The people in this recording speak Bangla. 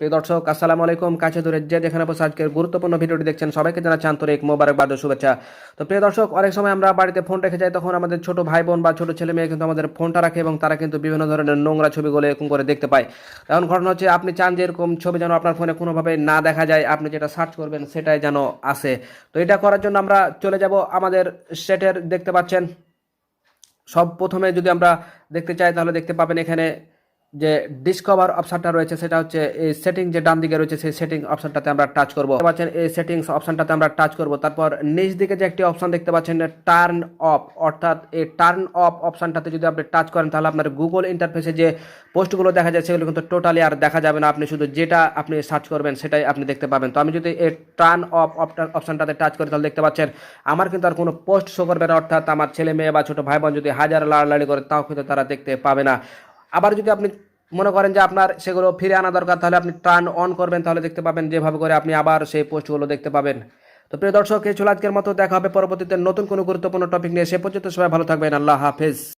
প্রিয় দর্শক, আসসালামু আলাইকুম। কাছে দূরে যে যেখানে বসে আজকের গুরুত্বপূর্ণ ভিডিওটি দেখছেন, সবাইকে জানাচ্ছি আন্তরিক মোবারকবাদ ও শুভেচ্ছা। তো প্রিয় দর্শক, অনেক সময় আমরা বাড়িতে ফোন রেখে যাই, তখন আমাদের ছোট ভাই বোন বা ছোট ছেলে মেয়ে কিন্তু আমাদের ফোনটা রাখে এবং তারা কিন্তু বিভিন্ন ধরনের নোংরা ছবিগুলো এরকম করে দেখতে পায়। এখন ঘটনা হচ্ছে, আপনি চান যে এরকম ছবি যেন আপনার ফোনে কোনোভাবে না দেখা যায়, আপনি যেটা সার্চ করবেন সেটাই যেন আসে। তো এটা করার জন্য আমরা চলে যাব আমাদের সেটের দেখতে পাচ্ছেন। সব প্রথমে যদি আমরা দেখতে চাই, তাহলে দেখতে পাবেন এখানে যে ডিসকভার অপশনটা রয়েছে, সেটা হচ্ছে এই সেটিং যে ডান দিকে রয়েছে, সেই সেটিং অপশনটাতে আমরা টাচ করব। পাচ্ছেন, এই সেটিংস অপশনটাতে আমরা টাচ করব। তারপর নিচ দিকে যে একটি অপশন দেখতে পাচ্ছেন টার্ন অফ অর্থাৎ এই টার্ন অফ অপশনটাতে যদি আপনি টাচ করেন, তাহলে আপনার গুগল ইন্টারফেসে যে পোস্টগুলো দেখা যায়, সেগুলো কিন্তু টোটালি আর দেখা যাবে না। আপনি শুধু যেটা আপনি সার্চ করবেন, সেটাই আপনি দেখতে পাবেন। তো আমি যদি এই টার্ন অফ অপশনটাতে টাচ করি, তাহলে দেখতে পাচ্ছেন, আমার কিন্তু আর কোনো পোস্ট শো করবে না। অর্থাৎ আমার ছেলে মেয়ে বা ছোটো ভাই বোন যদি হাজার লাড়ালাড়ি করে, তাও কিন্তু তারা দেখতে পাবে না। আবার যদি আপনি মনে করেন যে আপনার সেগুলো ফিরে আনা দরকার, তাহলে আপনি টার্ন অন করবেন, তাহলে দেখতে পাবেন যেভাবে করে আপনি আবার সেই পোস্টগুলো দেখতে পাবেন। তো প্রিয় দর্শক, এই ছিল আজকের মতো, দেখা হবে পরবর্তীতে নতুন কোনো গুরুত্বপূর্ণ টপিক নিয়ে। সে পর্যন্ত সবাই ভালো থাকবেন, আল্লাহ হাফেজ।